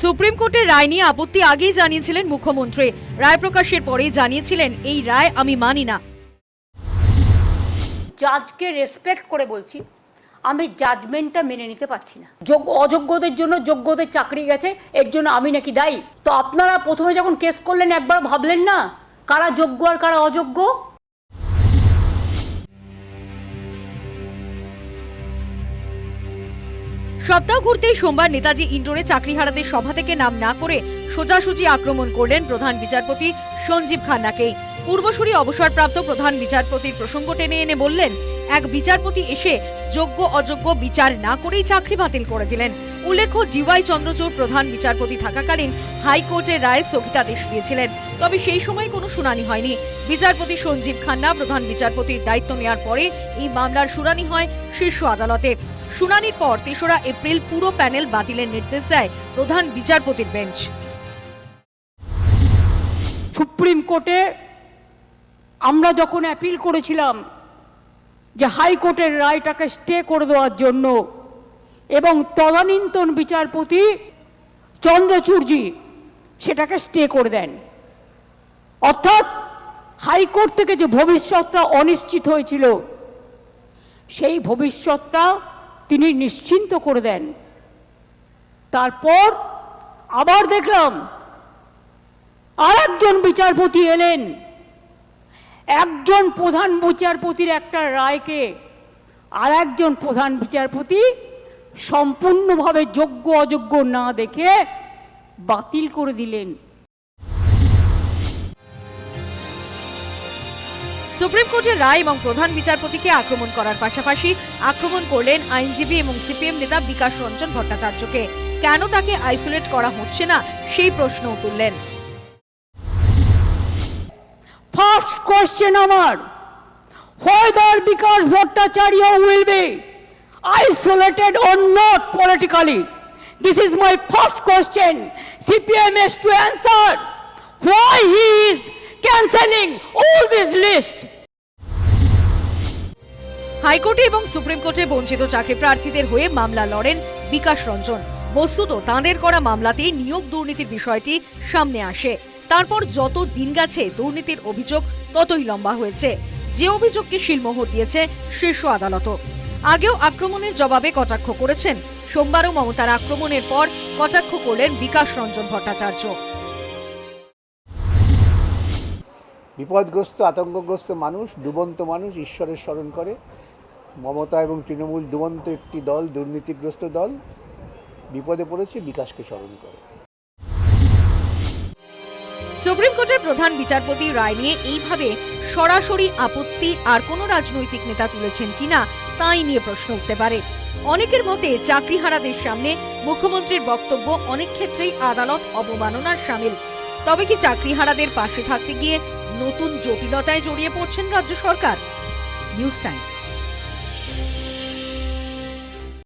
Supreme কোর্টের রায় নিয়ে আপত্তি আগেই জানিয়েছিলেন মুখ্যমন্ত্রী। রায় প্রকাশের পরেই জানিয়েছিলেন, এই রায় আমি মানি না। জাজকে রেসপেক্ট করে বলছি, আমি জাজমেন্টটা মেনে নিতে পারছি না। যোগ্য, অযোগ্যদের জন্য যোগ্যদের চাকরি গেছে, এর জন্য আমি নাকি দায়ী। তো আপনারা প্রথমে যখন কেস করলেন, একবার ভাবলেন না কারা যোগ্য আর কারা অযোগ্য? সপ্তাহ ঘুরতেই সোমবার নেতাজি ইন্ডোরে চাকরি হারাতে সভা থেকে নাম না করে সোজাসুজি আক্রমণ করলেন প্রধান বিচারপতি সঞ্জীব খান্নাকেই। পূর্বসূরি অবসরপ্রাপ্ত প্রধান বিচারপতির প্রসঙ্গ টেনে এনে বললেন এক বিচারপতি এসে যোগ্য অযোগ্য বিচার না করেই চাকরি বাতিল করে দিলেন। উল্লেখ্য ডিওয়াই চন্দ্রচূড় প্রধান বিচারপতি থাকাকালীন হাইকোর্টের রায়ে স্থগিতাদেশ দিয়েছিলেন। তবে সেই সময় কোনো শুনানি হয়নি। বিচারপতি সঞ্জীব খান্না প্রধান বিচারপতির দায়িত্ব নেওয়ার পরে এই মামলার শুনানি হয় শীর্ষ আদালতে। শুনানির পর তেসরা এপ্রিল পুরো প্যানেল বাতিলের নির্দেশ দেয় প্রধান বিচারপতির বেঞ্চ। সুপ্রিম কোর্টে আমরা যখন অ্যাপিল করেছিলাম যে হাইকোর্টের রায়টাকে স্টে করে দেওয়ার জন্য এবং তদানীন্তন বিচারপতি চন্দ্রচূড়জি সেটাকে স্টে করে দেন। অর্থাৎ হাইকোর্ট থেকে যে ভবিষ্যৎটা অনিশ্চিত হয়েছিল, সেই ভবিষ্যৎটা তিনি নিশ্চিন্ত করে দেন। তারপর আবার দেখলাম আরেকজন বিচারপতি এলেন একজন প্রধান বিচারপতির একটা রায়কে আর একজন প্রধান বিচারপতি সম্পূর্ণভাবে যোগ্য অযোগ্য না দেখে বাতিল করে দিলেন। সুপ্রিম কোর্টের রায় এবং প্রধান বিচারপতিকে আক্রমণ করার পাশাপাশি আক্রমণ করলেন আইনজীবী এবং সিপিএম নেতা বিকাশ রঞ্জন ভট্টাচার্যকে। কেন তাকে আইসোলেট করা হচ্ছে না? সেই প্রশ্নও তুললেন। ফার্স্ট কোয়েশ্চেন আমার whether Bikash Bhattacharya will be isolated or not politically this is my first question cpm has to answer why he is cancelling all this list হাইকোর্টে এবং সুপ্রিম কোর্টে বঞ্চিত চাকরি প্রার্থীদের হয়ে মামলা লড়েন বিকাশ রঞ্জন বস্তুত তাঁদের করা মামলাতেই নিয়োগ দুর্নীতির বিষয়টি সামনে আসে তারপর যত দিন গেছে দুর্নীতির অভিযোগ, ততই লম্বা হয়েছে। যে অভিযোগকে শিলমোহর দিয়েছে শীর্ষ আদালতও। আগেও আক্রমণের জবাবে কটাক্ষ করেছেন। সোমবারও মমতার আক্রমণের পর কটাক্ষ করলেন বিকাশ রঞ্জন ভট্টাচার্য। বিপদগ্রস্ত, আতঙ্কগ্রস্ত মানুষ, ডুবন্ত মানুষ ঈশ্বরের স্মরণ করে। মমতা এবং তৃণমূল ডুবন্ত একটি দল, দুর্নীতিগ্রস্ত দল। বিপদে পড়েছে বিকাশকে স্মরণ করে। সুপ্রিম কোর্টের প্রধান বিচারপতি রায় নিয়ে এইভাবে সরাসরি আপত্তি আর কোনো রাজনৈতিক নেতা তুলেছেন কিনা তাই নিয়ে প্রশ্ন উঠতে পারে। অনেকের মতে চাকরিহারাদের সামনে মুখ্যমন্ত্রীর বক্তব্য অনেক ক্ষেত্রেই আদালত অবমাননার সামিল। তবে কি চাকরিহারাদের পাশে থাকতে গিয়ে নতুন জটিলতায় জড়িয়ে পড়ছেন রাজ্য সরকার? News time.